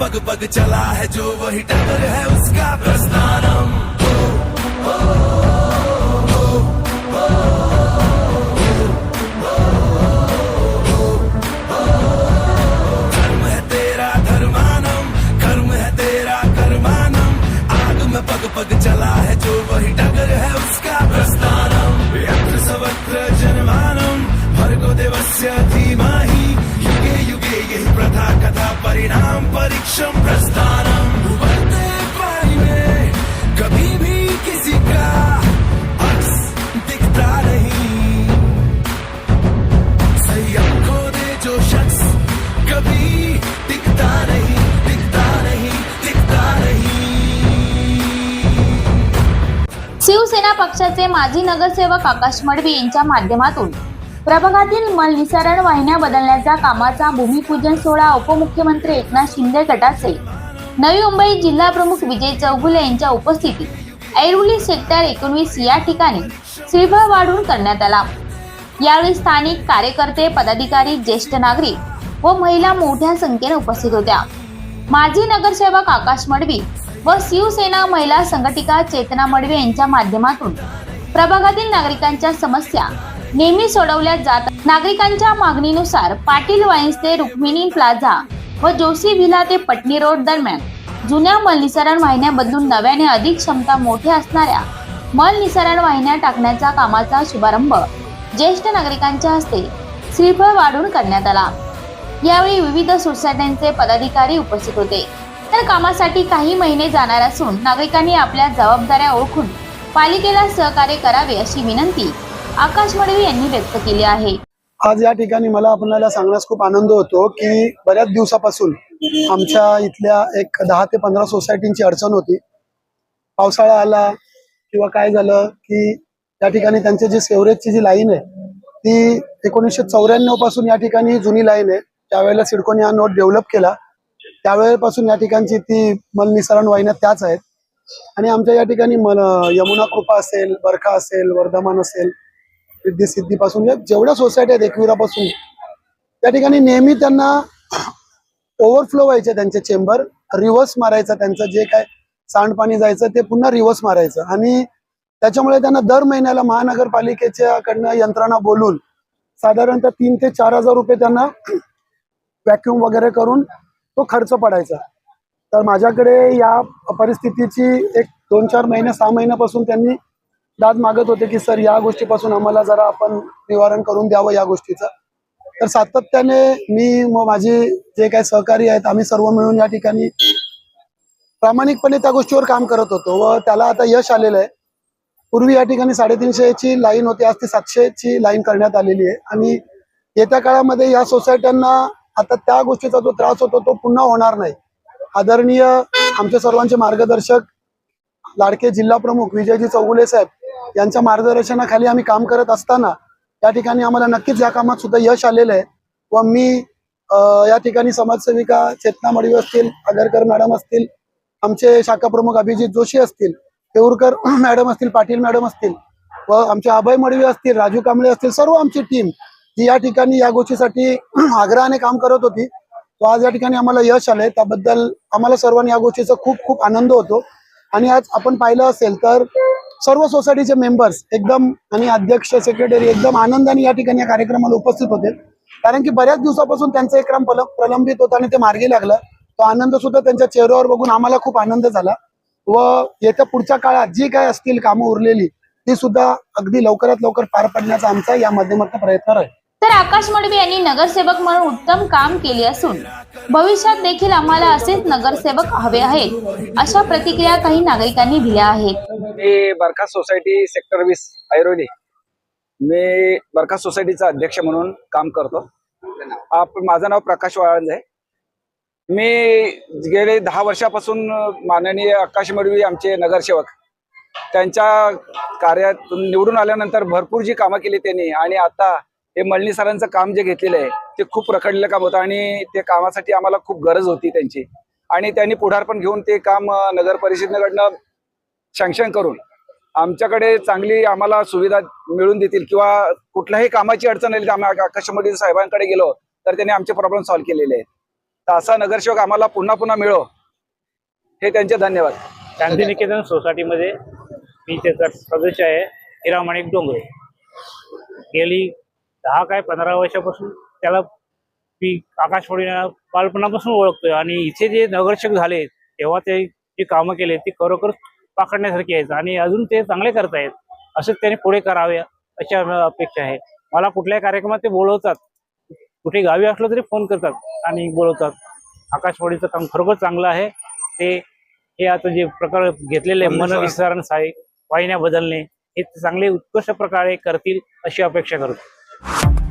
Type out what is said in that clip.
पग पग चला है जो वही टगर है उसका परिणाम प्रस्थानम उबलते पानी में कभी भी किसी का अक्स दिखता नहीं। संयम खो दे जो शख्स कभी दिखता नहीं दिखता नहीं दिखता नहीं। शिवसेना पक्षाचे माजी नगरसेवक आकाश मडवी यांच्या माध्यमातून प्रभागातील मलनिसारण वाहिन्या बदलण्याच्या कामाचा भूमिपूजन सोहळा उपमुख्यमंत्री एकनाथ शिंदे गटाचे. नवी मुंबई जिल्हा प्रमुख विजय चौगुले यांच्या उपस्थितीत ऐरोली सेक्टर एकोणवीस या ठिकाणी श्रीफळ वाढून करण्यात आला. यावेळी स्थानिक कार्यकर्ते पदाधिकारी ज्येष्ठ नागरिक व महिला मोठ्या संख्येने उपस्थित होत्या. माजी नगरसेवक आकाश मडवी व शिवसेना महिला संघटिका चेतना मडवी यांच्या माध्यमातून प्रभागातील नागरिकांच्या समस्या नेहमी सोडवल्या जात नागरिकांच्या मागणीनुसार पाटील वाईन्स ते रुक्मिणी प्लाझा व जोशी व्हिला ते पटणी रोड दरम्यान. जुन्या मलनिसारण वाहिन्या बदलून नव्याने अधिक क्षमता मोठ्या असणाऱ्या मलनिसारण वाहिन्या टाकण्याच्या कामाचा शुभारंभ ज्येष्ठ नागरिकांच्या हस्ते श्रीफळ वाढून करण्यात आला. यावेळी विविध सोसायट्यांचे पदाधिकारी उपस्थित होते. तर कामासाठी काही महिने जाणार असून नागरिकांनी आपल्या जबाबदाऱ्या ओळखून पालिकेला सहकार्य करावे अशी विनंती आकाश मडवी यांनी व्यक्त केली आहे. आज या ठिकाणी मला आपल्याला सांगण्यास खूप आनंद होतो की बऱ्याच दिवसापासून आमच्या इथल्या एक दहा ते पंधरा सोसायटींची अडचण होती. पावसाळा आला किंवा काय झालं की या ठिकाणी त्यांची जी सेवरेजची जी लाईन आहे ती एकोणीसशे चौऱ्याण्णवपासून या ठिकाणी जुनी लाईन आहे. त्यावेळेला सिडकोने हा नोट डेव्हलप केला. त्यावेळेपासून या ठिकाणची ती मलनिसरण वाहिन्या त्याच आहेत. आणि आमच्या या ठिकाणी यमुना कृपा असेल बरखा असेल वर्धमान असेल सिद्धीपासून जेवढ्या सोसायटी आहेत एकविरापासून त्या ठिकाणी नेहमी त्यांना ओव्हरफ्लो व्हायचे त्यांचे चेंबर रिव्हर्स मारायचं त्यांचं जे काय सांडपाणी जायचं ते पुन्हा रिव्हर्स मारायचं. आणि त्याच्यामुळे त्यांना दर महिन्याला महानगरपालिकेच्या कडनं यंत्रणा बोलून साधारणतः तीन ते चार हजार रुपये त्यांना व्हॅक्युम वगैरे करून तो खर्च पडायचा. तर माझ्याकडे या परिस्थितीची एक दोन चार महिने सहा महिन्यापासून त्यांनी दाद मागत होते की सर या गोष्टीपासून आम्हाला जरा आपण निवारण करून द्यावं या गोष्टीचं. तर सातत्याने मी मग माझे जे काही सहकारी आहेत आम्ही सर्व मिळून या ठिकाणी प्रामाणिकपणे त्या गोष्टीवर काम करत होतो व त्याला आता यश आलेलं आहे. पूर्वी या ठिकाणी साडेतीनशेची लाईन होती आज ती सातशेची लाईन करण्यात आलेली आहे. आणि येत्या काळामध्ये या सोसायट्यांना आता त्या गोष्टीचा जो त्रास होतो तो पुन्हा होणार नाही. आदरणीय आमच्या सर्वांचे मार्गदर्शक लाडके जिल्हा प्रमुख विजयजी चौगुले साहेब यांच्या मार्गदर्शनाखाली आम्ही काम करत असताना या ठिकाणी आम्हाला नक्कीच या कामात सुद्धा यश आलेलं आहे. व मी या ठिकाणी समाजसेविका चेतना मडवी असतील आगरकर मॅडम असतील आमचे शाखा प्रमुख अभिजित जोशी असतील तेऊरकर मॅडम असतील पाटील मॅडम असतील व आमचे अभय मडवी असतील राजू कांबळे असतील सर्व आमची टीम जी या ठिकाणी या गोष्टीसाठी आग्रहाने काम करत होती. तो आज या ठिकाणी आम्हाला यश आलंय. त्याबद्दल आम्हाला सर्वांनी या गोष्टीचा खूप खूप आनंद होतो. आणि आज आपण पाहिलं असेल तर सर्व सोसायटीचे मेंबर्स एकदम आणि अध्यक्ष सेक्रेटरी एकदम आनंदाने या ठिकाणी या कार्यक्रमाला उपस्थित होते. कारण की बऱ्याच दिवसापासून त्यांचा एक क्रम प्रलंबित होता आणि ते मार्गी लागलं. तो आनंद सुद्धा त्यांच्या चेहऱ्यावर बघून आम्हाला खूप आनंद झाला. व येत्या पुढच्या काळात जी काय असतील कामं उरलेली ती सुद्धा अगदी लवकरात लवकर पार पडण्याचा आमचा या माध्यमातून प्रयत्न राहील. तर आकाश मडवी यांनी नगरसेवक म्हणून उत्तम काम केले असून भविष्यात देखील आम्हाला असेच नगरसेवक हवे आहेत अशा प्रतिक्रिया काही नागरिकांनी दिल्या आहेत. मी बरखा सोसायटी सेक्टर वीस ऐरोली. मी बरखा सोसायटीचा अध्यक्ष म्हणून काम करतो. आप माझं नाव प्रकाश वाळंज आहे. मी गेले दहा वर्षापासून माननीय आकाश मडवी आमचे नगरसेवक. त्यांच्या कार्यातून निवडून आल्यानंतर भरपूर जी कामं केली त्यांनी. आणि आता हे मळणी सरांचं काम जे घेतलेलं आहे ते खूप रखडलेलं काम होतं आणि ते कामासाठी आम्हाला खूप गरज होती त्यांची. आणि त्यांनी पुढारपण घेऊन ते काम नगर परिषदेकडनं सँक्शन करून आमच्याकडे चांगली आम्हाला सुविधा मिळून देतील किंवा कुठल्याही कामाची अडचण आली तर आम्ही आकाशमध्ये साहेबांकडे गेलो तर त्यांनी आमचे प्रॉब्लेम सॉल्व्ह केलेले आहेत. तर असा नगरसेवक आम्हाला पुन्हा पुन्हा मिळो. हे त्यांचे धन्यवाद. शांतिनिकेतन सोसायटीमध्ये मी त्याचा सदस्य आहे हिरा माणिक डोंगरे. गेली दहा काय पंधरा वर्षापासून त्याला मी आकाशवाणीला बालपणापासून ओळखतोय आणि इथे जे नगरसेवक झाले तेव्हा ते जे कामं केले ती खरोखर पाकडण्यासारखी आहेत आणि अजून ते चांगले करतायत असंच त्यांनी पुढे करावे अशी अपेक्षा आहे. मला कुठल्याही कार्यक्रमात ते बोलवतात. कुठे गावी असलो तरी फोन करतात आणि बोलवतात. आकाशवाणीचं काम खरोखर चांगलं आहे. ते हे आता जे प्रकार घेतलेले मन विस्तारण सहाय्य वाहिन्या बदलणे हे चांगले उत्कृष्ट प्रकारे करतील अशी अपेक्षा करतो.